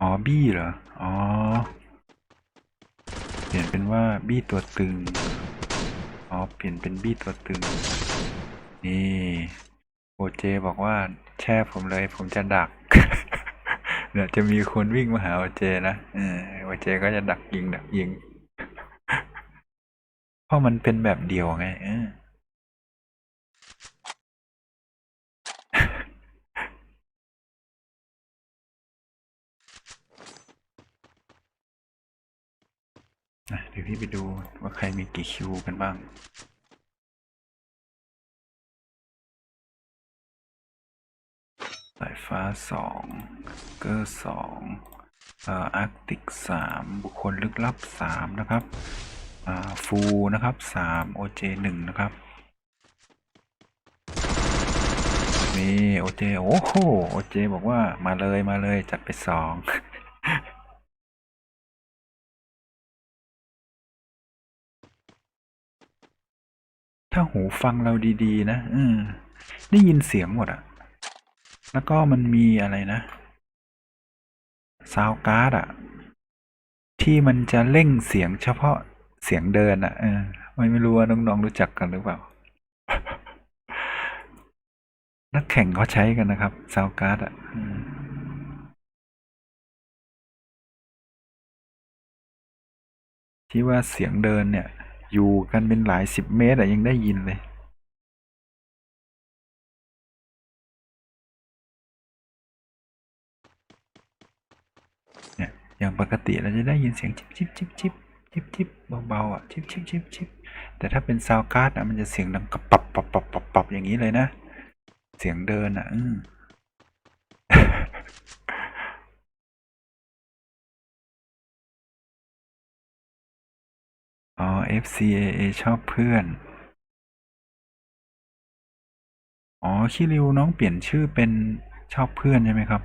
อ๋อบี้เหรอ อ๋อ เปลี่ยนเป็นว่าบี้ตัวตึง อ๋อ เปลี่ยนเป็นบี้ตัวตึง นี่โอเจบอกว่าแช่ผมเลยผมจะดักเดี๋ยวจะมีคนวิ่งมาหาโอเจนะเออโอเจก็จะดักยิงดักยิง เพราะมันเป็นแบบเดียวไงเออ เดี๋ยวพี่ไปดูว่าใครมีกี่คิวกันบ้างสายฟ้าสองเกอร์สองเอ่ออาร์กติกสามบุคคลลึกลับสามนะครับอ่าฟูนะครับสามโอเจหนึ่งนะครับนี่โอเจโอ้โหโอเจบอกว่ามาเลยมาเลยจัดไปสอง ถ้าหูฟังเราดีๆ นะอืมได้ยินเสียงหมดอะแล้วก็มันมีอะไรนะซาวการ์ดอะที่มันจะเร่งเสียงเฉพาะเสียงเดินอะเออไม่ไม่รู้ว่าน้องๆรู้จักกันหรือเปล่า นักแข่งเขาใช้กันนะครับซาวการ์ดอะที่ว่าเสียงเดินเนี่ย อยู่กันเป็นหลายสิบเมตรอะยังได้ยินเลยเนี่ยอย่างปกติเราจะได้ยินเสียงชิบชิบชิบชิบชิบชิบเบาๆอะชิบชิบชิบชิบแต่ถ้าเป็นซาวการ์ดอะมันจะเสียงดังกระปับปับปับปับปับอย่างนี้เลยนะ เสียงเดินอะอืม อ๋อ FCAA ชอบเพื่อน อ๋อ คิริวน้องเปลี่ยนชื่อเป็นชอบเพื่อนใช่ไหมครับ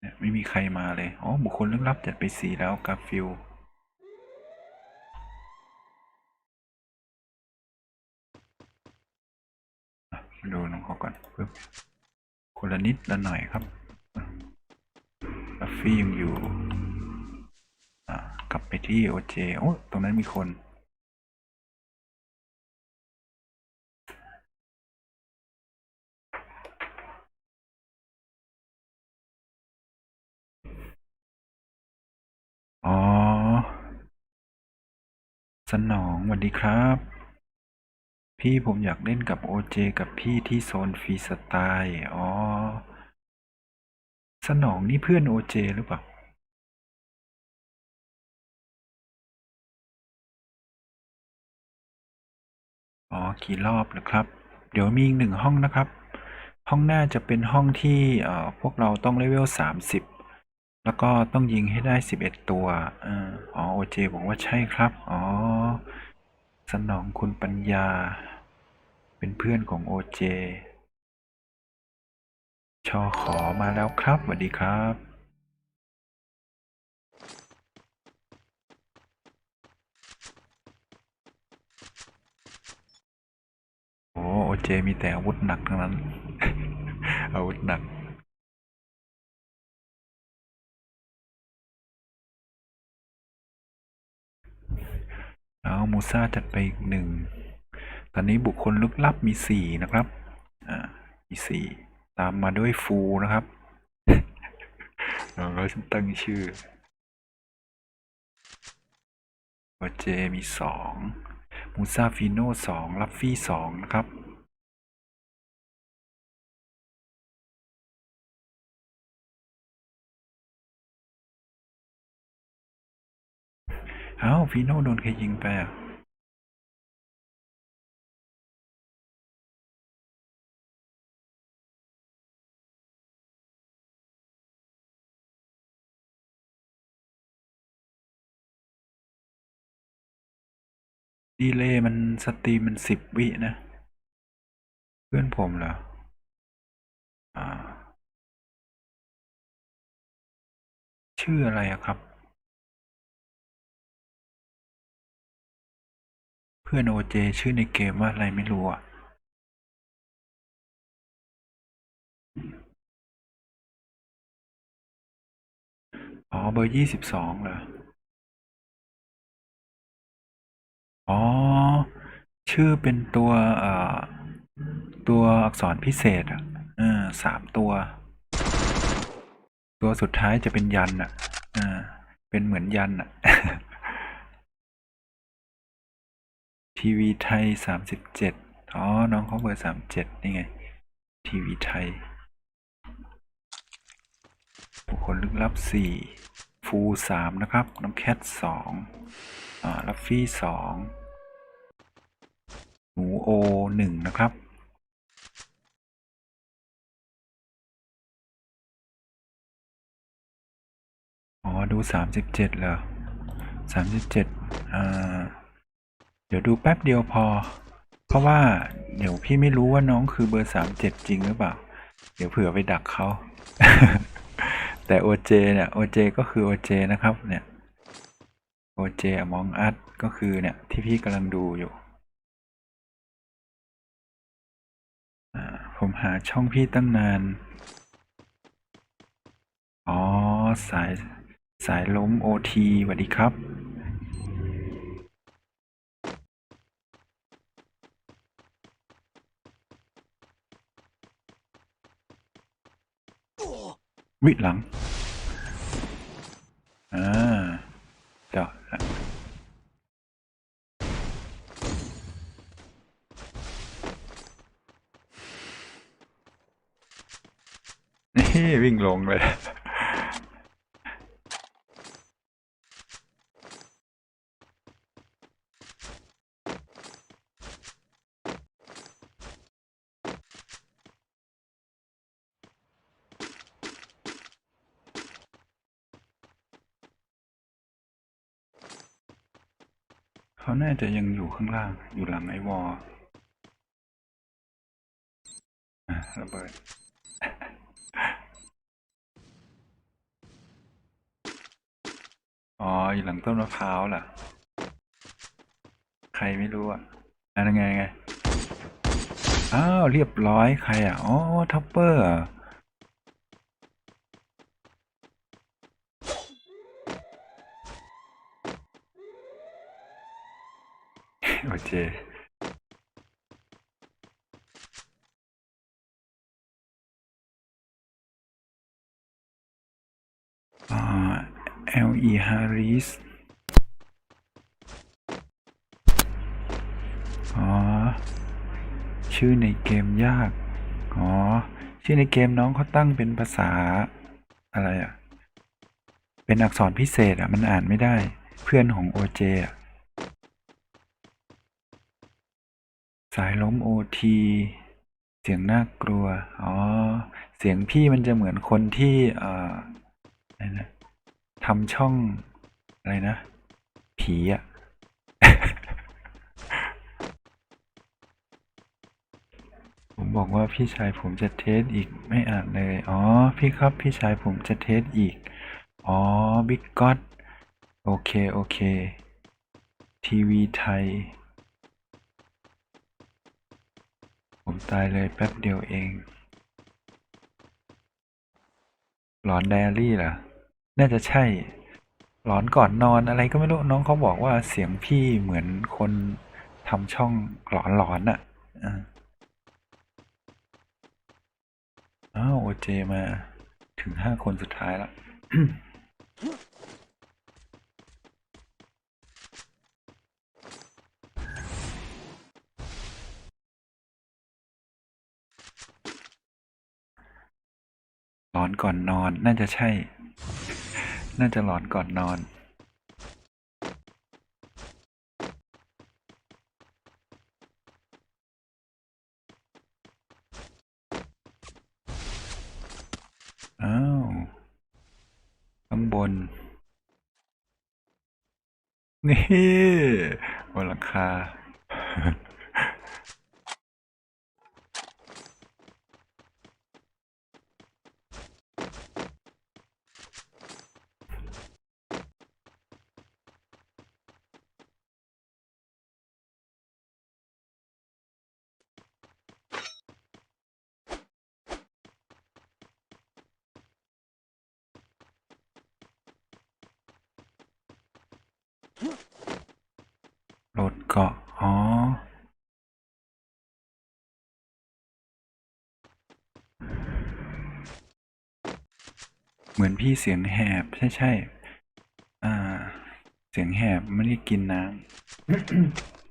เนี่ยไม่มีใครมาเลย อ๋อ บุคคลลึกลับจัดไปสีแล้วกาฟิลดูน้องเขาก่อนปึ๊บคนละนิดละหน่อยครับกาฟิลยังอยู่ กลับไปที่โอเจโอ้ตรงนั้นมีคน อ๋อ สนองสวัสดีครับ พี่ผมอยากเล่นกับโอเจกับพี่ที่โซนฟรีสไตล์ อ๋อ สนองนี่เพื่อนโอเจหรือเปล่า อ๋อกี่รอบเหรอครับ เดี๋ยวมีอีกหนึ่งห้องนะครับ ห้องหน้าจะเป็นห้องที่เอ่อพวกเราต้องเลเวลสามสิบแล้วก็ต้องยิงให้ได้สิบเอ็ดตัวอออ๋อโอเจบอกว่าใช่ครับ อ๋อ สนองคุณปัญญา เป็นเพื่อนของโอเจชอขอมาแล้วครับสวัสดีครับ โอ้โอ เจมีแต่อาวุธหนักทั้งนั้น อาวุธหนักเอามูซ่าจัดไปอีกหนึ่ง ตอนนี้บุคคลลึกลับมีสี่นะครับ อ่า มีสี่ ตามมาด้วยฟูนะครับ เราฉันตั้งชื่อโอเจมีสองมูซาฟิโน่สองลัฟฟี่สองนะครับ อ้าวฟิโน่โดนใครยิงไปอะดีเลย์มันสตรีมมันสิบวินะ เพื่อนผมเหรอ อ่า ชื่ออะไรอะครับ เพื่อนโอเจชื่อในเกมว่าอะไรไม่รู้อะอ๋อเบอร์ยี่สิบสองเหรอ อ๋อ ชื่อเป็นตัวเอ่อตัวอักษรพิเศษอะอ่าสามตัว ตัวสุดท้ายจะเป็นยันอะอ่าเป็นเหมือนยันอะ ทีวีไทยสามสิบเจ็ดอ๋อ น้องเขาเบอร์สามเจ็ดนี่ไง ทีวีไทย บุคคลลึกลับสี่ฟูสามนะครับ น้องแคทสองอ่า ลัฟฟี่สองหนูโอหนึ่งนะครับอ๋อ ดูสามสิบเจ็ดเหรอสามสิบเจ็ดอ่า เดี๋ยวดูแป๊บเดียวพอ เพราะว่าเดี๋ยวพี่ไม่รู้ว่าน้องคือเบอร์สามเจ็ดจริงหรือเปล่า เดี๋ยวเผื่อไปดักเขาแต่ OJ เจเนี่ย OJ ก็คือ OJ นะครับ เนี่ย OJ Among Us ก็คือเนี่ยที่พี่กำลังดูอยู่ผมหาช่องพี่ตั้งนาน อ๋อ สายสายล้ม OT สวัสดีครับ วิหลัง อ่าเจาะละนี่วิ่งลงเลย เขาน่าจะยังอยู่ข้างล่าง อยู่หลังไอ้วอลอะระเบิด อ๋อ อยู่หลังต้นมะพร้าวล่ะ ใครไม่รู้อะอันนั้นไงไง อ้าว เรียบร้อยใครอะ อ๋อท็อปเปอร์ เอโอเคอ่า L.E. Harris อ๋อ ชื่อในเกมยาก อ๋อ ชื่อในเกมน้องเขาตั้งเป็นภาษาอะไรอะ เป็นอักษรพิเศษอะ มันอ่านไม่ได้ เพื่อนของ OJ อะ สายล้ม OT เสียงน่ากลัว อ๋อ เสียงพี่มันจะเหมือนคนที่เอ่ออะไรนะทำช่องอะไรนะ ผีอะผมบอกว่าพี่ชายผมจะเทสอีกไม่อ่านเลย อ๋อ พี่ครับพี่ชายผมจะเทสอีก อ๋อบิ๊กก็ตโอเค โอเค ทีวีไทย ผม ตายเลยแป๊บเดียวเอง หลอนไดอารี่เหรอ น่าจะใช่ หลอนก่อนนอนอะไรก็ไม่รู้ น้องเขาบอกว่าเสียงพี่เหมือนคนทำช่องหลอนหลอนๆอะอ่าอ้าวโอเจมาถึงห้าคนสุดท้ายแล้ว หลอนก่อนนอน น่าจะใช่ น่าจะหลอนก่อนนอน อ้าว ข้างบน นี่บนหลังคา โหลดเกาะ อ๋อ เหมือนพี่เสียงแหบ ใช่ใช่ อ่า เสียงแหบ ไม่ได้กินน้ำ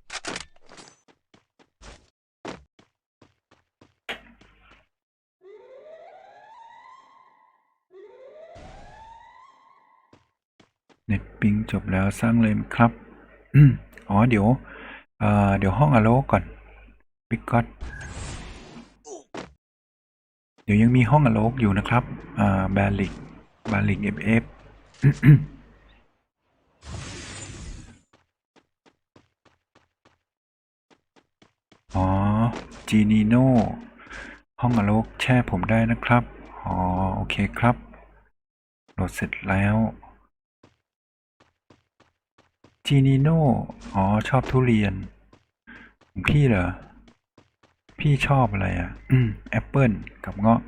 เน็ตปิงจบแล้วสร้างเลยครับอ๋อเดี๋ยวเอ่อเดี๋ยวห้องอโลก่อนปิกก็ตเดี๋ยวยังมีห้องอโลกอยู่นะครับอ่าแบลิกบาลิกเอฟเอฟอ๋อจีนีโน่ห้องอโลกแช่ผมได้นะครับ อ๋อ โอเคครับโหลดเสร็จแล้ว จีนีโน่ อ๋อ ชอบทุเรียนของพี่เหรอ พี่ชอบอะไรอะ อืม แอปเปิลกับเงาะ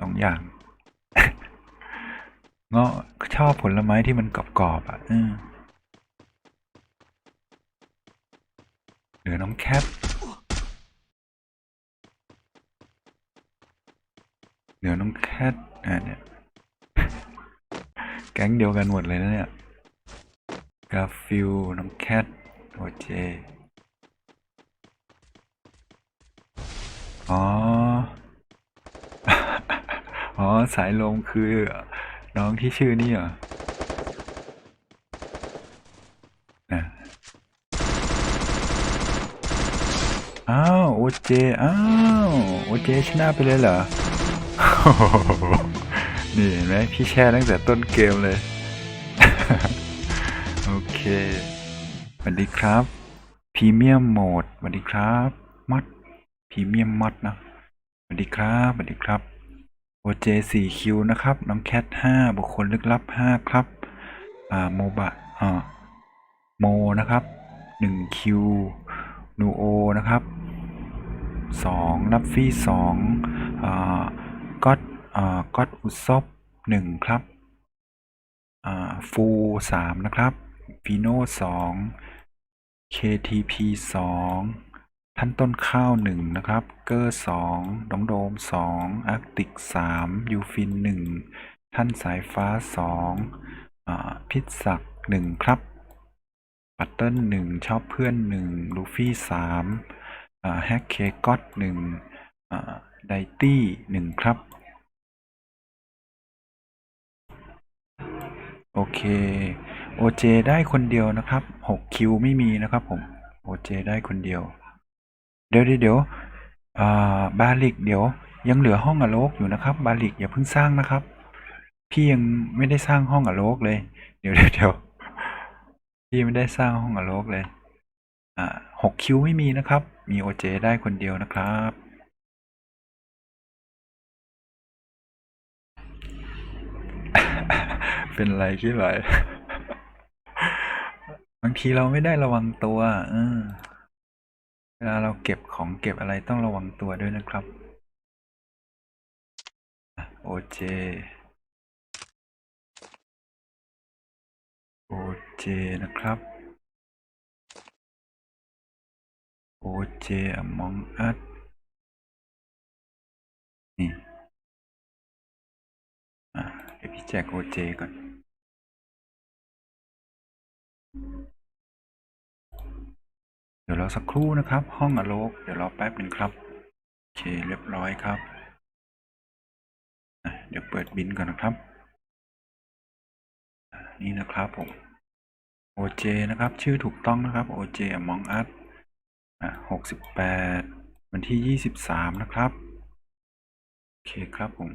สองอย่าง เงาะชอบผลไม้ที่มันกรอบๆอะอืมเหลือน้องแคทเหลือน้องแคทอ่าเนี่ย แก๊งเดียวกันหมดเลยนะเนี่ย กาฟิลน้องแคทโอเจอ๋อ อ๋อ สายลมคือ น้องที่ชื่อนี่เหรอน่ะอ้าว โอเจ อ้าว โอเจชนะไปเลยเหรอ นี่เห็นไหมพี่แช่ตั้งแต่ต้นเกมเลย เคสวัสดีครับพรีเมียมโหมดสวัสดีครับ มัดพรีเมียมมัดนะสวัสดีครับสวัสดีครับโอเจสี่คิวนะครับ น้องแคทห้าบุคคลลึกลับห้าครับ อ่า โมบะอ่าโมนะครับหนึ่งคิวนูโอนะครับสองนับฟี่สองอ่าก็อดอ่าก็อดอุซบหนึ่งครับ อ่า ฟูสามนะครับ ฟีโน่สอง KTP สองท่านต้นข้าวหนึ่งนะครับ เกอร์สองดองโดมสองอาร์กติกสามยูฟินหนึ่งท่านสายฟ้าสองพิษศักหนึ่งครับ ปัตเติ้ลหนึ่งชอบเพื่อนหนึ่งลูฟี่สามแฮกเคก็อตหนึ่งไดตี้หนึ่งครับ โอเค โอเจได้คนเดียวนะครับหกคิวไม่มีนะครับผมโอเจได้คนเดียว เดี๋ยวเดี๋ยวเดี๋ยวอ่าบาลิกเดี๋ยว ยังเหลือห้องอโลกอยู่นะครับ บาลิกอย่าเพิ่งสร้างนะครับ พี่ยังไม่ได้สร้างห้องอโลกเลย เดี๋ยวเดี๋ยวพี่ไม่ได้สร้างห้องอโลกเลย อ่าหกคิวไม่มีนะครับ มีโอเจได้คนเดียวนะครับเป็นไรคิดไร บางทีเราไม่ได้ระวังตัวเออเวลาเราเก็บของเก็บอะไรต้องระวังตัวด้วยนะครับโอเจโอเจนะครับโอเจอมองอัดนี่อะเดี๋ยวพี่แจกโอเจก่อน เดี๋ยวรอสักครู่นะครับ ห้องอโลก เดี๋ยวรอแป๊บหนึ่งครับ โอเคเรียบร้อยครับ เดี๋ยวเปิดบินก่อนนะครับ นี่นะครับผม OJ นะครับ ชื่อถูกต้องนะครับ OJ Among Us อะหกสิบแปดวันที่ยี่สิบสามนะครับ โอเคครับผม